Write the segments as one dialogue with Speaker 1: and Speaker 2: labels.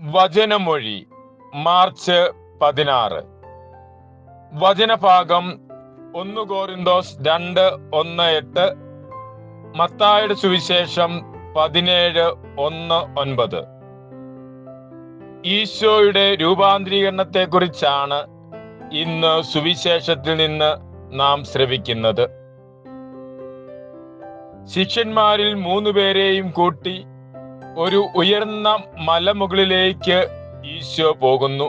Speaker 1: വചനമൊഴി March പതിനാറ്. വചനഭാഗം ഒന്ന് കോറിന്തോസ് രണ്ട് ഒന്ന് എട്ട് മത്തായുടെ സുവിശേഷം പതിനേഴ് ഒന്ന് ഒൻപത്. ഈശോയുടെ രൂപാന്തരീകരണത്തെക്കുറിച്ചാണ് ഇന്ന് സുവിശേഷത്തിൽ നിന്ന് നാം ശ്രവിക്കുന്നത്. ശിഷ്യന്മാരിൽ മൂന്നു പേരെയും കൂട്ടി ഒരു ഉയർന്ന മലമുകളിലേക്ക് ഈശോ പോകുന്നു.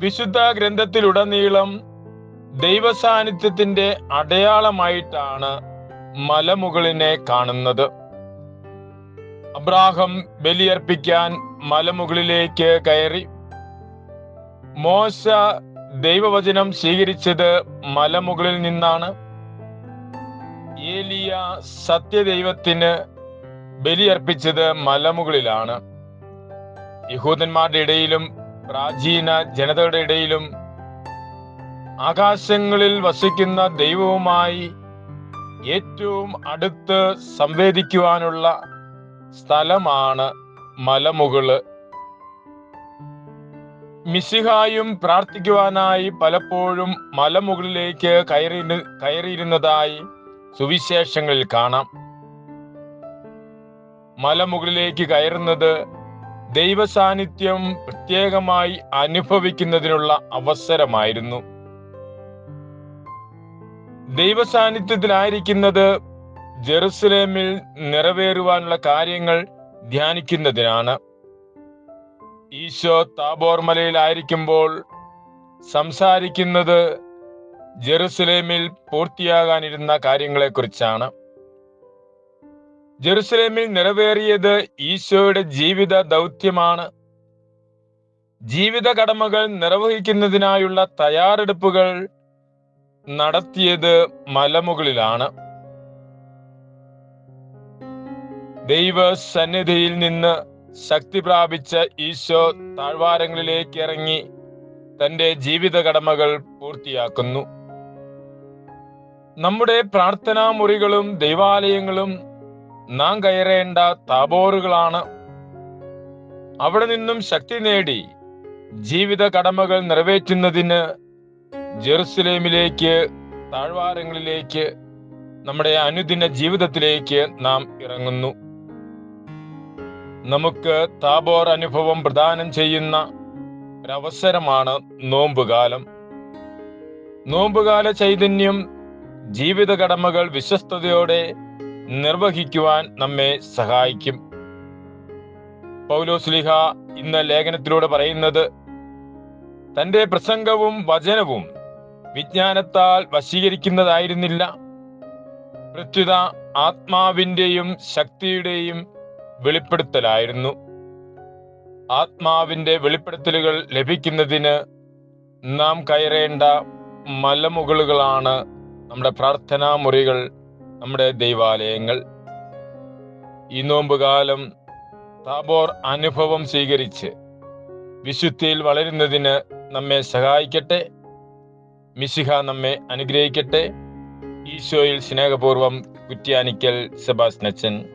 Speaker 1: വിശുദ്ധ ഗ്രന്ഥത്തിലുടനീളം ദൈവസാന്നിധ്യത്തിന്റെ അടയാളമായിട്ടാണ് മലമുകളിനെ കാണുന്നത്. അബ്രാഹം ബലിയർപ്പിക്കാൻ മലമുകളിലേക്ക് കയറി. മോശ ദൈവവചനം സ്വീകരിച്ചത് മലമുകളിൽ നിന്നാണ്. ഏലിയ സത്യദൈവത്തിന് ബലിയർപ്പിച്ചത് മലമുകളിലാണ്. യഹൂദന്മാരുടെ ഇടയിലും പ്രാചീന ജനതയുടെ ഇടയിലും ആകാശങ്ങളിൽ വസിക്കുന്ന ദൈവവുമായി ഏറ്റവും അടുത്ത് സംവേദിക്കുവാനുള്ള സ്ഥലമാണ് മലമുകൾ മിസിഹായും പ്രാർത്ഥിക്കുവാനായി പലപ്പോഴും മലമുകളിലേക്ക് കയറി കയറിയിരുന്നതായി സുവിശേഷങ്ങളിൽ കാണാം. മലമുകളിലേക്ക് കയറുന്നത് ദൈവസാന്നിധ്യം പ്രത്യേകമായി അനുഭവിക്കുന്നതിനുള്ള അവസരമായിരുന്നു. ദൈവസാന്നിധ്യത്തിലായിരിക്കുന്നത് ജെറുസലേമിൽ നിറവേറുവാനുള്ള കാര്യങ്ങൾ ധ്യാനിക്കുന്നതിനാണ്. ഈശോ താബോർ മലയിലായിരിക്കുമ്പോൾ സംസാരിക്കുന്നത് ജെറുസലേമിൽ പൂർത്തിയാകാനിരുന്ന കാര്യങ്ങളെക്കുറിച്ചാണ്. ജെറുസലേമിൽ നിറവേറിയത് ഈശോയുടെ ജീവിത ദൗത്യമാണ്. ജീവിത കടമകൾ നിർവഹിക്കുന്നതിനായുള്ള തയ്യാറെടുപ്പുകൾ നടത്തിയത് മലമുകളിലാണ്. ദൈവ സന്നിധിയിൽ നിന്ന് ശക്തി പ്രാപിച്ച ഈശോ താഴ്വാരങ്ങളിലേക്ക് ഇറങ്ങി തന്റെ ജീവിത കടമകൾ പൂർത്തിയാക്കുന്നു. നമ്മുടെ പ്രാർത്ഥനാ മുറികളും ദൈവാലയങ്ങളും നാം കയറേണ്ട താബോറുകളാണ്. അവിടെ നിന്നും ശക്തി നേടി ജീവിത കടമകൾ നിറവേറ്റുന്നതിന് ജെറുസലേമിലേക്ക് താഴ്വാരങ്ങളിലേക്ക് നമ്മുടെ അനുദിന ജീവിതത്തിലേക്ക് നാം ഇറങ്ങുന്നു. നമുക്ക് താബോർ അനുഭവം പ്രദാനം ചെയ്യുന്ന ഒരവസരമാണ് നോമ്പുകാലം. നോമ്പുകാല ചൈതന്യം ജീവിത കടമകൾ വിശ്വസ്തയോടെ നിർവഹിക്കുവാൻ നമ്മെ സഹായിക്കും. പൗലോസ്ലിഹ ഇന്ന് ലേഖനത്തിലൂടെ പറയുന്നത് തന്റെ പ്രസംഗവും വചനവും വിജ്ഞാനത്താൽ വശീകരിക്കുന്നതായിരുന്നില്ല. പ്രത്യുത ആത്മാവിന്റെയും ശക്തിയുടെയും വെളിപ്പെടുത്തലായിരുന്നു. ആത്മാവിന്റെ വെളിപ്പെടുത്തലുകൾ ലഭിക്കുന്നതിന് നാം കയറേണ്ട മലമുകളുകളാണ് നമ്മുടെ പ്രാർത്ഥനാ മുറികൾ നമ്മുടെ ദൈവാലയങ്ങൾ. ഈ നോമ്പുകാലം താബോർ അനുഭവം സ്വീകരിച്ച് വിശുദ്ധിയിൽ വളരുന്നതിന് നമ്മെ സഹായിക്കട്ടെ. മിശിഹ നമ്മെ അനുഗ്രഹിക്കട്ടെ. ഈശോയിൽ സ്നേഹപൂർവം കുറ്റ്യാനിക്കൽ സെബാസ്നച്ചൻ